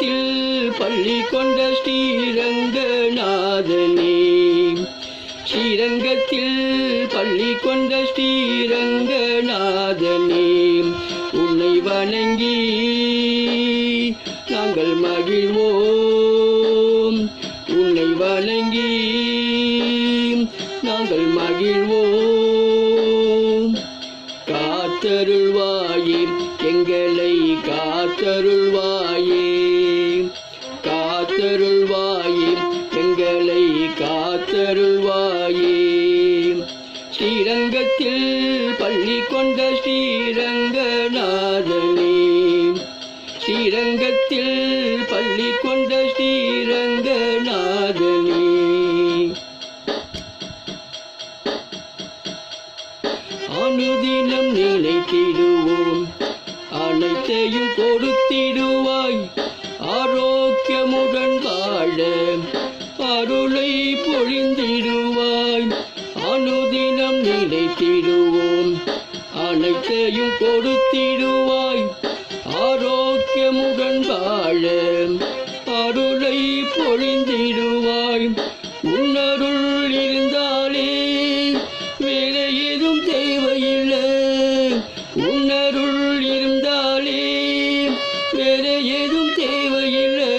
உலகத்தில் பள்ளி கொண்ட ஸ்ரீரங்கநாதனே. ஸ்ரீரங்கத்தில் பள்ளி கொண்ட ஸ்ரீரங்கநாதனே. உன்னை வணங்கி நாங்கள் மகிழ்வோம். உன்னை வணங்கி நாங்கள் மகிழ்வோம். எங்களை காத்தருள்வாயே. காத்தருள்வாயே எங்களை காத்தருள்வாயே. ஸ்ரீரங்கத்தில் பள்ளி கொண்ட ஸ்ரீரங்கநாதனே. ஸ்ரீரங்கத்தில் பள்ளி கொண்ட ஸ்ரீரங்கநாதனே. அனுதினம் நினைத்திடுவோம் அனைத்தையும் கொடுத்திடுவாய். ஆரோக்கியமுடன் வாழ அருளை பொழிந்திடுவாய். அனுதினம் நினைத்திடுவோம். அனைத்தையும் கொடுத்திடுவாய். ஆரோக்கியமுடன் வாழ தேவையில்லை.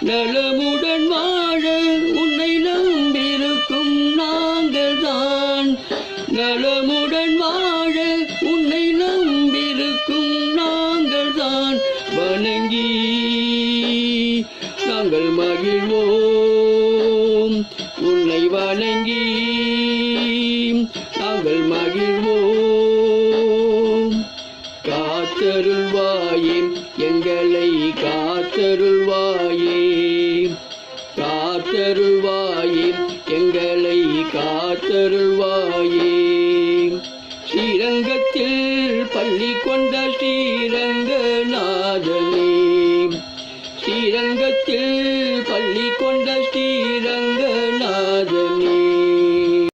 நலமுடன் வாழ உன்னை நம்பியிருக்கும் நாங்கள் தான் நலமுடன் வாழ உன்னை நம்பியிருக்கும் நாங்கள் தான் வணங்கி நாங்கள் மகிழ்வோம். உன்னை வணங்கி நாங்கள் மகிழ்வோம். காத்தருள்வாயே எங்களை காத்தருள்வாயே காத்தருள்வாயே எங்களை காத்தருள்வாயே ஸ்ரீரங்கத்தில் பள்ளி கொண்ட ஸ்ரீர